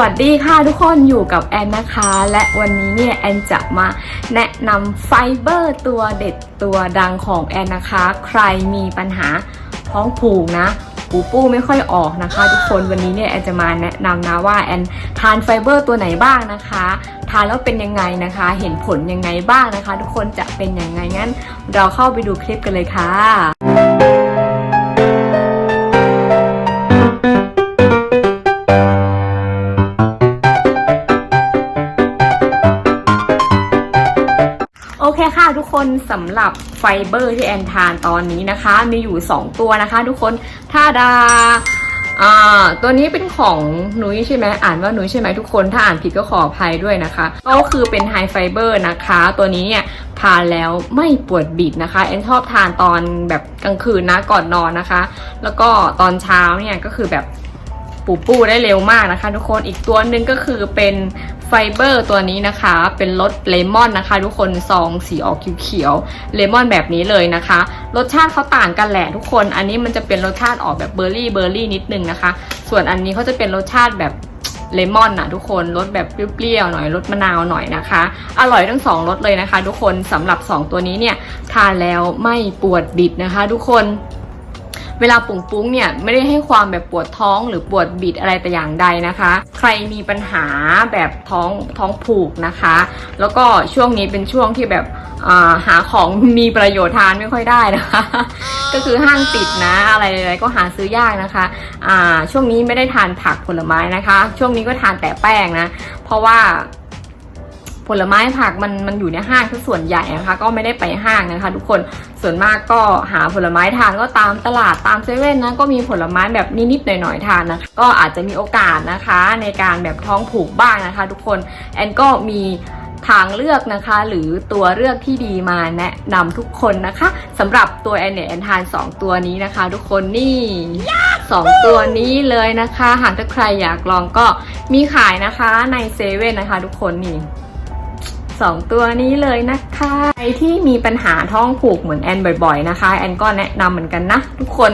วัสดีค่ะทุกคนอยู่กับแอนนะคะ และวันนี้เนี่ยแอนจะมาแนะนำไฟเบอร์ตัวเด็ดตัวดังของแอนนะคะ ใครมีปัญหาท้องผูกนะปูปูไม่ค่อยออกนะคะ ทุกคนวันนี้เนี่ยแอนจะมาแนะนำนะว่าแอนทานไฟเบอร์ตัวไหนบ้างนะคะ ทานแล้วเป็นยังไงนะคะ เห็นผลยังไงบ้างนะคะ ทุกคนจะเป็นยังไงงั้น เราเข้าไปดูคลิปกันเลยค่ะ เคค่ะทุกคนสำหรับไฟเบอร์ที่แอนทานตอนนี้นะคะ มีอยู่ 2 ตัวนะคะ ทุกคนท่าดาอ่าตัวนี้เป็นของนุ้ยใช่ไหมอ่านว่านุ้ยใช่ไหมทุกคนถ้าอ่านผิดก็ขออภัยด้วยนะคะก็คือเป็นไฮไฟเบอร์นะคะ ตัวนี้เนี่ยทานแล้วไม่ปวดบิดนะคะแอนชอบทานตอนแบบกลางคืนนะก่อนนอนนะคะ แล้วก็ตอนเช้าเนี่ยก็คือแบบ ปูปูได้เร็วมากนะคะ ทุกคนอีกตัวหนึ่งก็คือเป็นไฟเบอร์ตัวนี้นะคะ เป็นรสเลมอนนะคะ ทุกคนซองสีออกเขียวๆเลมอนแบบนี้เลยนะคะ รสชาติเขาต่างกันแหละทุกคน อันนี้มันจะเป็นรสชาติออกแบบเบอร์รี่เบอร์รี่นิดนึงนะคะ ส่วนอันนี้เขาจะเป็นรสชาติแบบเลมอนนะทุกคนรสแบบเปรี้ยวๆหน่อยรสมะนาวหน่อยนะคะ อร่อยทั้งสองรสเลยนะคะ ทุกคนสำหรับสองตัวนี้เนี่ยทานแล้วไม่ปวดบิดนะคะ ทุกคน เวลาปุ๋งปุ้งเนี่ยไม่ได้ให้ความแบบปวดท้องหรือปวดบิดอะไรแต่อย่างใดนะคะ ใครมีปัญหาแบบท้องท้องผูกนะคะ แล้วก็ช่วงนี้เป็นช่วงที่แบบาหาของมีประโยชน์ทานไม่ค่อยได้นะคะ ก็คือห้างปิดนะ อะไรอะไรก็หาซื้อยากนะคะอ่าช่วงนี้ไม่ได้ทานผักผลไม้นะคะ ช่วงนี้ก็ทานแต่แป้งนะ เพราะว่า ผลไม้ผักมันมันอยู่ในห้างส่วนใหญ่นะคะ ก็ไม่ได้ไปห้างนะคะ ทุกคนส่วนมากก็หาผลไม้ทานก็ตามตลาดตามเซเว่นนะก็มีผลไม้แบบนิดๆหน่อยๆทานนะคะก็อาจจะมีโอกาสนะคะ ในการแบบท้องผูกบ้างนะคะ ทุกคนแอนก็มีทางเลือกนะคะ หรือตัวเลือกที่ดีมาแนะนำทุกคนนะคะสำหรับตัวแอนเนี่ยแอนทาน 2 ตัวนี้นะคะ ทุกคนนี่สองตัวนี้เลยนะคะ หากถ้าใครอยากลองก็มีขายนะคะในเซเว่นนะคะ ทุกคนนี่ สองตัวนี้เลยนะคะ ใครที่มีปัญหาท้องผูกเหมือนแอนบ่อยๆนะคะ แอนก็แนะนำเหมือนกันนะ ทุกคน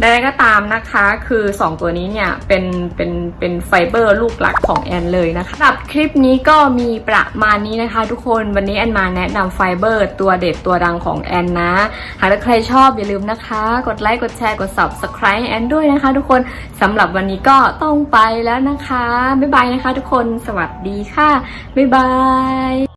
ใดๆก็ตามนะคะ คือ 2 ตัวนี้เนี่ยเป็นเป็นเป็นไฟเบอร์ลูกหลักของแอนเลยนะคะสำหรับคลิปนี้ก็มีประมาณนี้นะคะ ทุกคนวันนี้แอนมาแนะนำไฟเบอร์ตัวเด็ดตัวดังของแอนนะ หากใครชอบอย่าลืมนะคะ กดไลค์กดแชร์กด subscribe แอนด้วยนะคะ ทุกคนสำหรับวันนี้ก็ต้องไปแล้วนะคะ บ๊ายบายนะคะ ทุกคนสวัสดีค่ะ บ๊ายบาย